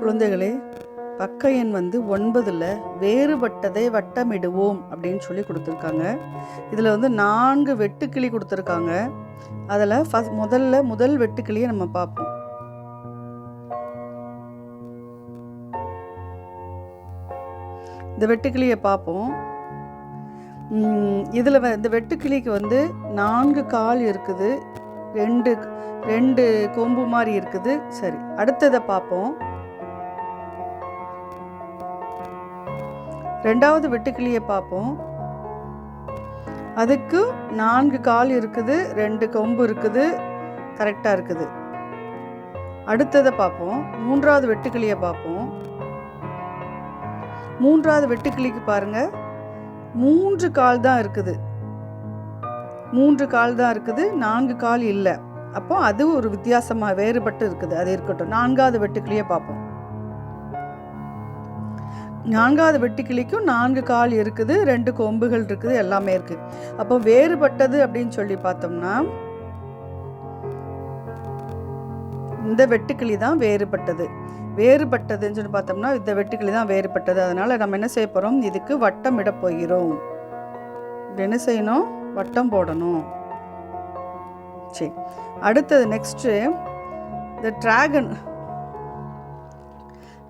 குழந்தைகளே பக்க எண் வந்து ஒன்பதில் வேறுபட்டதை வட்டமிடுவோம் அப்படின்னு சொல்லி கொடுத்துருக்காங்க. இதில் வந்து நான்கு வெட்டுக்கிளி கொடுத்துருக்காங்க. அதில் ஃபஸ்ட் முதல்ல முதல் வெட்டுக்கிளியை நம்ம பார்ப்போம். இந்த வெட்டுக்கிளியை பார்ப்போம். இதில் இந்த வெட்டுக்கிளிக்கு வந்து நான்கு கால் இருக்குது. ரெண்டு ரெண்டு கொம்பு மாதிரி இருக்குது. சரி அடுத்ததை பார்ப்போம். ரெண்டாவது வெட்டுக்கிளியை பார்ப்போம். அதுக்கு நான்கு கால் இருக்குது ரெண்டு கொம்பு இருக்குது கரெக்டாக இருக்குது. அடுத்ததை பார்ப்போம். மூன்றாவது வெட்டுக்கிளியை பார்ப்போம். மூன்றாவது வெட்டுக்கிளிக்கு பாருங்கள் மூன்று கால் தான் இருக்குது. மூன்று கால் தான் இருக்குது நான்கு கால் இல்லை. அப்போ அது ஒரு வித்தியாசமாக வேறுபட்டு இருக்குது. அது இருக்கட்டும். நான்காவது வெட்டுக்கிளியை பார்ப்போம். நான்காவது வெட்டுக்கிளிக்கும் நான்கு கால் இருக்குது ரெண்டு கொம்புகள் இருக்குது எல்லாமே இருக்குது அப்போ வேறுபட்டது அப்படின்னு சொல்லி பார்த்தோம்னா இந்த வெட்டுக்கிளி தான் வேறுபட்டது. வேறுபட்டதுன்னு சொல்லி பார்த்தோம்னா இந்த வெட்டுக்கிளி தான் வேறுபட்டது. அதனால் நம்ம என்ன செய்ய போகிறோம் இதுக்கு வட்டம் இட போகிறோம். என்ன செய்யணும்? வட்டம் போடணும். சரி. அடுத்தது நெக்ஸ்ட்டு இந்த ட்ராகன்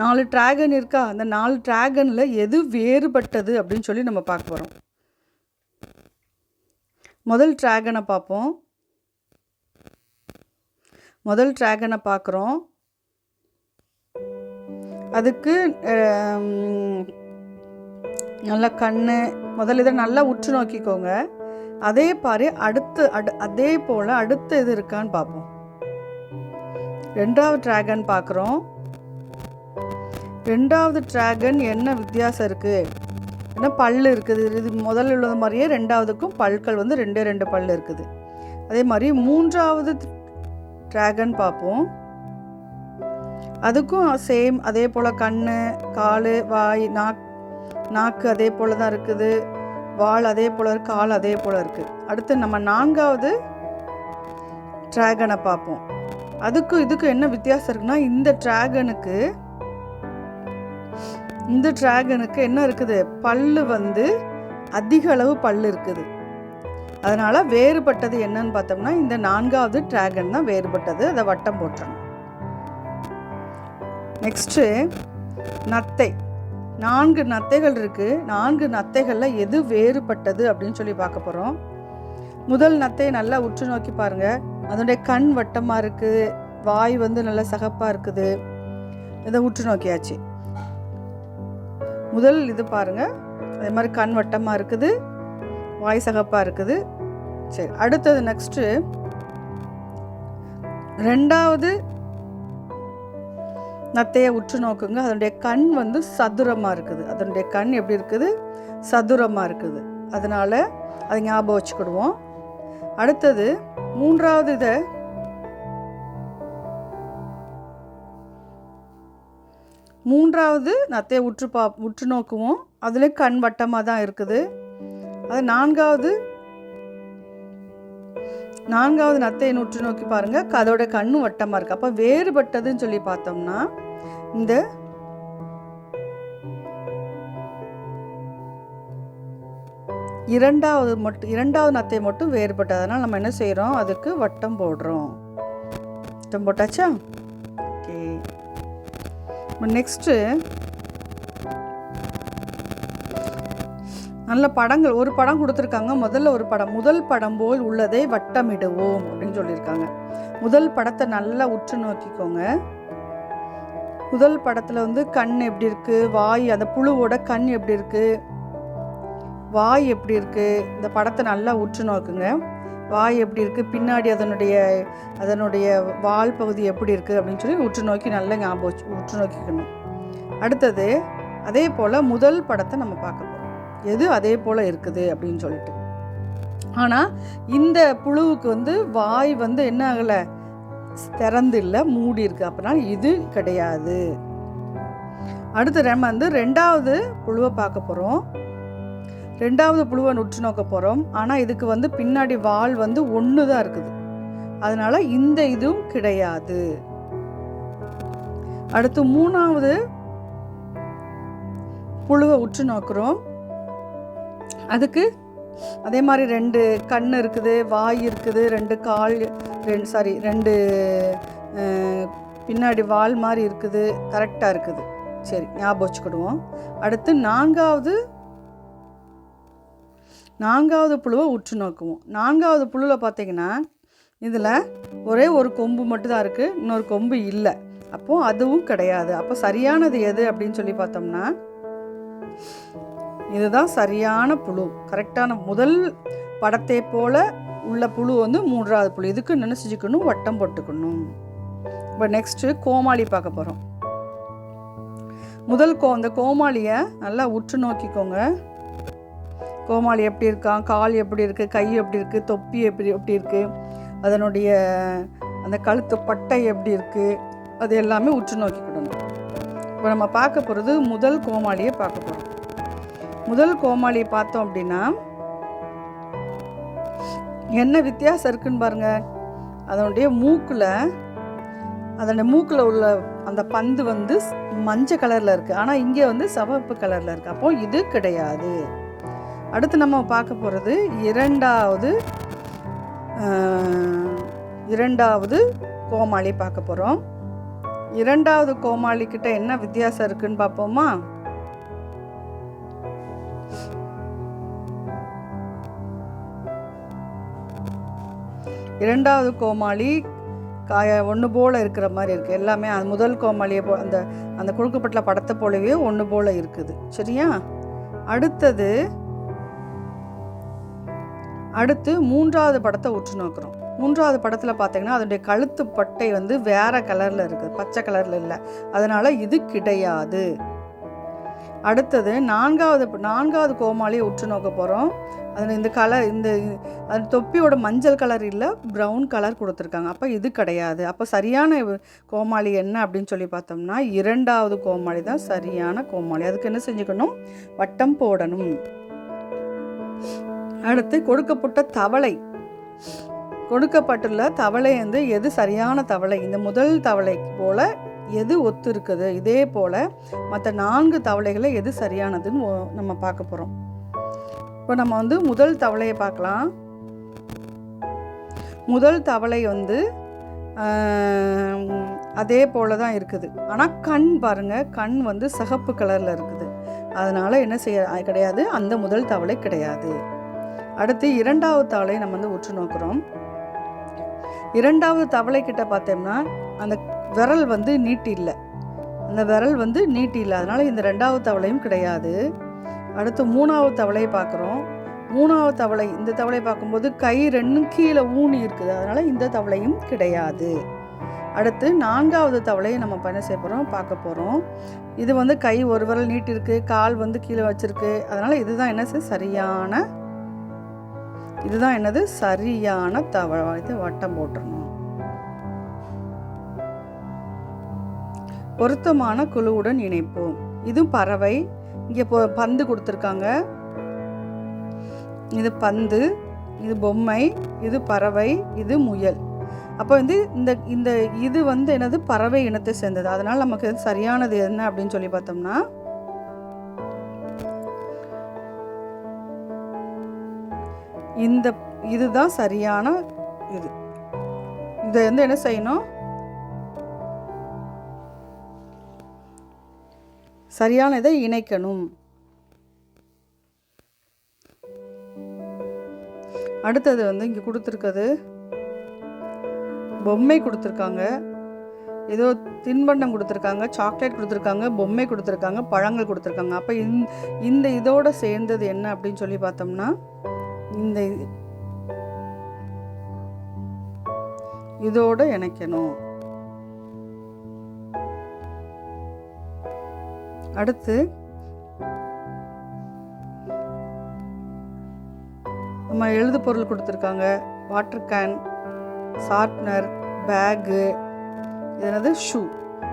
நாலு ட்ராகன் இருக்கா? அந்த நாலு ட்ராகனில் எது வேறுபட்டது அப்படின்னு சொல்லி நம்ம பார்க்க போகிறோம் முதல் ட்ராகனை பார்ப்போம். முதல் ட்ராகனை பார்க்குறோம். அதுக்கு நல்ல கண் முதல்ல இதை நல்லா உற்று நோக்கிக்கோங்க. அதே பாரு அடுத்து அடு அதே போல் அடுத்த இது இருக்கான்னு பார்ப்போம். ரெண்டாவது ட்ராகன் பார்க்குறோம். ரெண்டாவது ட்ராகன் என்ன வித்தியாசம் இருக்குது ஏன்னா பல் இருக்குது. இது முதல்ல உள்ளது மாதிரியே ரெண்டாவதுக்கும் பல்கள் வந்து ரெண்டே ரெண்டு பல் இருக்குது. அதே மாதிரி மூன்றாவது ட்ராகன் பார்ப்போம். அதுக்கும் சேம் அதே போல் கண் கால் வாய் நாக் நாக்கு அதே போல் தான் இருக்குது. வால் அதே போல் இருக்குது கால் அதே போல் இருக்குது அடுத்து நம்ம நான்காவது ட்ராகனை பார்ப்போம். அதுக்கும் இதுக்கும் என்ன வித்தியாசம் இருக்குன்னா இந்த ட்ராகனுக்கு இந்த ட்ராகனுக்கு என்ன இருக்குது? பல்லு வந்து அதிக அளவு பல்லு இருக்குது. அதனால் வேறுபட்டது என்னன்னு பார்த்தோம்னா இந்த நான்காவது ட்ராகன் தான் வேறுபட்டது. அதை வட்டம் போட்டுறணும் நெக்ஸ்ட்டு நத்தை. நான்கு நத்தைகள் இருக்குது நான்கு நத்தைகளில் எது வேறுபட்டது அப்படின்னு சொல்லி பார்க்க போகிறோம் முதல் நத்தையை நல்லா உற்று நோக்கி பாருங்கள் அதனுடைய கண் வட்டமாக இருக்குது. வாய் வந்து நல்லா சகப்பாக இருக்குது. இதை உற்று நோக்கியாச்சு. முதல் இது பாருங்கள் அதே மாதிரி கண் வட்டமாக இருக்குது. வாய் சகப்பாக இருக்குது. சரி அடுத்தது நெக்ஸ்ட்டு ரெண்டாவது நத்தையை உற்று நோக்குங்க. அதனுடைய கண் வந்து சதுரமாக இருக்குது. அதனுடைய கண் எப்படி இருக்குது? சதுரமாக இருக்குது. அதனால் அதை ஞாபகம் வச்சுக்கிடுவோம். அடுத்தது மூன்றாவது இதை மூன்றாவது நத்தையை உற்று பா உற்று நோக்குவோம். அதில் கண் வட்டமாக தான் இருக்குது. அது நான்காவது நான்காவது நத்தையை உற்று நோக்கி பாருங்கள் அதோட கண்ணும் வட்டமாக இருக்குது அப்போ வேறுபட்டதுன்னு சொல்லி பார்த்தோம்னா இந்த இரண்டாவது மட்டும் இரண்டாவது நத்தை மட்டும் வேறுபட்டதுனால் நம்ம என்ன செய்கிறோம் அதுக்கு வட்டம் போடுறோம். வட்டம் போட்டாச்சா? நெக்ஸ்ட்டு நல்ல படங்கள் ஒரு படம் கொடுத்துருக்காங்க. முதல்ல ஒரு படம். முதல் படம் போல் உள்ளதை வட்டமிடுவோம் அப்படின்னு சொல்லியிருக்காங்க. முதல் படத்தை நல்லா உற்று நோக்கிக்கோங்க. முதல் படத்தில் வந்து கண் எப்படி இருக்குது வாய் அந்த புழுவோட கண் எப்படி இருக்குது வாய் எப்படி இருக்குது இந்த படத்தை நல்லா உற்று நோக்குங்க. வாய் எப்படி இருக்குது பின்னாடி அதனுடைய அதனுடைய வால் பகுதி எப்படி இருக்குது அப்படின்னு சொல்லி உற்று நோக்கி நல்ல ஞாபகம் உற்று நோக்கிக்கணும். அடுத்தது அதே போல் முதல் படத்தை நம்ம பார்க்க போகிறோம் எது அதே போல் இருக்குது அப்படின்னு சொல்லிட்டு. ஆனால் இந்த புழுவுக்கு வந்து வாய் வந்து என்ன ஆகலை? திறந்து இல்லை மூடி இருக்கு. அப்படின்னா இது கிடையாது. அடுத்து நம்ம வந்து ரெண்டாவது புழுவை பார்க்க போகிறோம் ரெண்டாவது புழுவை உற்று நோக்க போகிறோம் ஆனால் இதுக்கு வந்து பின்னாடி வால் வந்து ஒன்று தான் இருக்குது. அதனால் இந்த இதுவும் கிடையாது. அடுத்து மூணாவது புழுவை உற்று நோக்குறோம். அதுக்கு அதே மாதிரி ரெண்டு கண் இருக்குது வாய் இருக்குது ரெண்டு கால் ரெண்டு சாரி ரெண்டு பின்னாடி வால் மாதிரி இருக்குது கரெக்டாக இருக்குது. சரி ஞாபகம் வச்சுக்கிடுவோம். அடுத்து நான்காவது நான்காவது புழுவை உற்று நோக்குவோம். நான்காவது புழுவில் பார்த்தீங்கன்னா இதில் ஒரே ஒரு கொம்பு மட்டும்தான் இருக்குது இன்னொரு கொம்பு இல்லை. அப்போது அதுவும் கிடையாது. அப்போ சரியானது எது அப்படின்னு சொல்லி பார்த்தோம்னா இதுதான் சரியான புழு. கரெக்டான முதல் படத்தை போல உள்ள புழு வந்து மூன்றாவது புழு. இதுக்கு நினைச்சிக்கணும் வட்டம் போட்டுக்கணும். இப்போ நெக்ஸ்ட்டு கோமாளி பார்க்க போகிறோம் முதல் கோ அந்த கோமாளியை நல்லா உற்று நோக்கிக்கோங்க. கோமாளி எப்படி இருக்கான் கால் எப்படி இருக்குது கை எப்படி இருக்குது தொப்பி எப்படி எப்படி இருக்குது அதனுடைய அந்த கழுத்து பட்டை எப்படி இருக்குது அது எல்லாமே உற்று நோக்கிக்கிடணும். இப்போ நம்ம பார்க்க போகிறது முதல் கோமாளியை பார்க்க போகிறோம் முதல் கோமாளியை பார்த்தோம் அப்படின்னா என்ன வித்தியாசம் இருக்குன்னு பாருங்கள் அதனுடைய மூக்கில் அதனுடைய மூக்கில் உள்ள அந்த பந்து வந்து மஞ்சள் கலரில் இருக்குது ஆனால் இங்கே வந்து சிவப்பு கலரில் இருக்குது அப்போது இது கிடையாது. அடுத்து நம்ம பார்க்க போகிறது இரண்டாவது இரண்டாவது கோமாளி பார்க்க போகிறோம் இரண்டாவது கோமாளி கிட்ட என்ன வித்தியாசம் இருக்குன்னு பார்ப்போமா? இரண்டாவது கோமாளி காய ஒன்று போல் இருக்கிற மாதிரி இருக்குது எல்லாமே அது முதல் கோமாளியை போ அந்த அந்த குழுக்கப்பட்ட படத்தை போலவே ஒன்று போல் இருக்குது. சரியா? அடுத்தது அடுத்து மூன்றாவது படத்தை உற்று நோக்குறோம். மூன்றாவது படத்தில் பார்த்தீங்கன்னா அதனுடைய கழுத்து பட்டை வந்து வேற கலரில் இருக்குது பச்சை கலரில் இல்லை. அதனால் இது கிடையாது. அடுத்தது நான்காவது நான்காவது கோமாளியை உற்று நோக்க போகிறோம் அதில் இந்த கலர் இந்த அது தொப்பியோட மஞ்சள் கலர் இல்லை ப்ரௌன் கலர் கொடுத்துருக்காங்க. அப்போ இது கிடையாது. அப்போ சரியான கோமாளி என்ன அப்படின்னு சொல்லி பார்த்தோம்னா இரண்டாவது கோமாளி தான் சரியான கோமாளி. அதுக்கு என்ன செஞ்சுக்கணும்? வட்டம் போடணும். அடுத்து கொடுக்கப்பட்ட தவளை. கொடுக்கப்பட்டுள்ள தவளை வந்து எது சரியான தவளை? இந்த முதல் தவளை போல எது ஒத்து இருக்குது இதே போல மற்ற நான்கு தவளைகளை எது சரியானதுன்னு ஒ- நம்ம பார்க்க போகிறோம் இப்போ நம்ம வந்து முதல் தவளையை பார்க்கலாம். முதல் தவளை வந்து அதே போல தான் இருக்குது. ஆனால் கண் பாருங்கள் கண் வந்து சிகப்பு கலரில் இருக்குது. அதனால் என்ன செய்ய அது கிடையாது. அந்த முதல் தவளை கிடையாது. அடுத்து இரண்டாவது தவளை நம்ம வந்து உற்று நோக்குறோம். இரண்டாவது தவளை கிட்ட பார்த்தோம்னா அந்த விரல் வந்து நீட்டி இல்லை. அந்த விரல் வந்து நீட்டி இல்லை. அதனால் இந்த ரெண்டாவது தவளையும் கிடையாது. அடுத்து மூணாவது தவளையை பார்க்குறோம். மூணாவது தவளை இந்த தவளை பார்க்கும்போது கை ரெண்டும் கீழே ஊனி இருக்குது. அதனால் இந்த தவளையும் கிடையாது. அடுத்து நான்காவது தவளையை நம்ம பண்ண செய்ய போகிறோம் பார்க்க போகிறோம் இது வந்து கை ஒரு விரல் நீட்டிருக்கு கால் வந்து கீழே வச்சிருக்கு. அதனால் இதுதான் என்ன சரியான இதுதான் என்னது? சரியான தவ இது வட்டம் போட்டுடணும் பொருத்தமான குழுவுடன் இணைப்போம். இது பறவை. இங்கே இப்போ பந்து கொடுத்துருக்காங்க. இது பந்து இது பொம்மை இது பறவை இது முயல். அப்போ வந்து இந்த இந்த இது வந்து என்னது? பறவை இனத்தை சேர்ந்தது. அதனால் நமக்கு சரியானது என்ன அப்படின்னு சொல்லி பார்த்தோம்னா இந்த இதுதான் சரியான இது. இதை வந்து என்ன செய்யணும்? சரியான இதை இணைக்கணும். அடுத்தது வந்து இங்கே கொடுத்துருக்கிறது பொம்மை கொடுத்துருக்காங்க. ஏதோ தின்பண்டம் கொடுத்துருக்காங்க சாக்லேட் கொடுத்துருக்காங்க பொம்மை கொடுத்துருக்காங்க பழங்கள் கொடுத்துருக்காங்க. அப்போ இந்த இந்த இதோட சேர்ந்தது என்ன அப்படின்னு சொல்லி பார்த்தோம்னா இந்த இதோடு இதோட இணைக்கணும். அடுத்து நம்ம எழுது பொருள் கொடுத்துருக்காங்க. வாட்டர் கேன் ஷார்ப்னர் பேகு இது என்னது ஷூ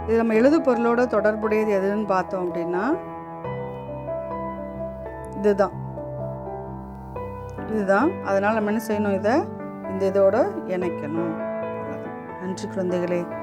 இது நம்ம எழுது பொருளோட தொடர்புடையது எதுன்னு பார்த்தோம் அப்படின்னா இதுதான். இதுதான். அதனால் நம்ம என்ன செய்யணும் இதை? இந்த இதோடு இணைக்கணும். நன்றி குழந்தைகளே.